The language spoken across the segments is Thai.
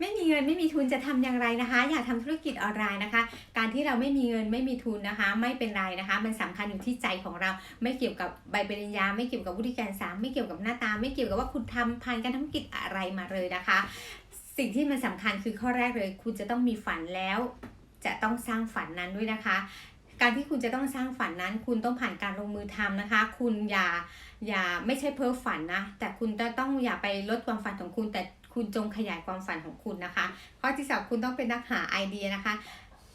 ไม่มีเงินไม่มีทุนจะทำอย่างไรนะคะ อยากทำธุรกิจออนไลน์นะคะ การที่เราไม่มีเงินไม่มีทุนนะคะ ไม่เป็นไรนะคะ มันสำคัญอยู่ที่ใจของเราไม่เกี่ยวกับใบปริญญา ไม่เกี่ยวกับวุฒิการศึกษาไม่เกี่ยวกับหน้าตา ไม่เกี่ยวกับว่าคุณทำผ่านการทำธุรกิจอะไรมาเลยนะคะ สิ่งที่มันสำคัญคือข้อแรกเลย คุณจะต้องมีฝันแล้ว จะต้องสร้างฝันนั้นด้วยนะคะ การที่คุณจะต้องสร้างฝันนั้น คุณต้องผ่านการลงมือทำนะคะ คุณอย่าอย่าไม่ใช่เพ้อฝันนะ แต่คุณจะต้องอย่าไปลดความฝันของคุณ แต่คุณจงขยายความฝันของคุณนะคะ ข้อที่สองคุณต้องเป็นนักหาไอเดียนะคะ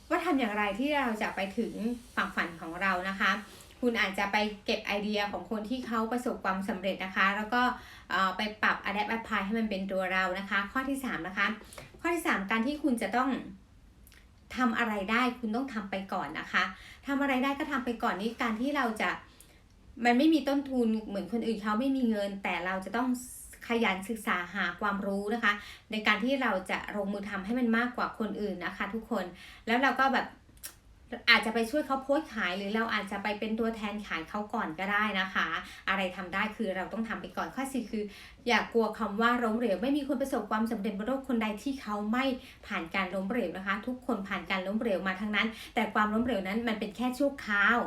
ว่าทำอย่างไรที่เราจะไปถึงฝั่งฝันของเรานะคะ คุณอาจจะไปเก็บไอเดียของคนที่เขาประสบความสำเร็จนะคะ แล้วก็ไปปรับ adapt apply ให้มันเป็นตัวเรานะคะ ข้อที่สามนะคะ ข้อที่สามการที่คุณจะต้อง ทำอะไรได้คุณต้องทำไปก่อนนะคะทำอะไรได้ก็ทำไปก่อนนี่การที่เราจะมันไม่มีต้นทุนเหมือนคนอื่นเขาไม่มีเงิน แต่เราจะต้องขยันศึกษาหาความรู้นะคะ ในการที่เราจะลงมือทำให้มันมากกว่าคนอื่นนะคะ ทุกคนแล้วเราก็แบบ อาจจะไปช่วยเขาโพสขายหรือเราอาจจะไปเป็นตัวแทนขายเขาก่อนก็ได้นะคะ อะไรทำได้คือเราต้องทำไปก่อนข้อสี่คือ อย่ากลัวคำว่าล้มเหลวไม่มีคนประสบความสำเร็จบนโลกคนใดที่เขาไม่ผ่านการล้มเหลวนะคะ ทุกคนผ่านการล้มเหลวมาทั้งนั้น แต่ความล้มเหลวนั้นมันเป็นแค่ชั่วคราว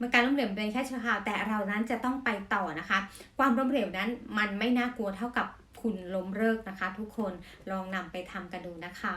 มันการล้มเหลวเป็นแค่ชั่วคราวแต่เรานั้นจะต้องไปต่อนะคะ ความล้มเหลวนั้นมันไม่น่ากลัวเท่ากับคุณล้มเลิกนะคะ ทุกคนลองนำไปทำกันดูนะคะ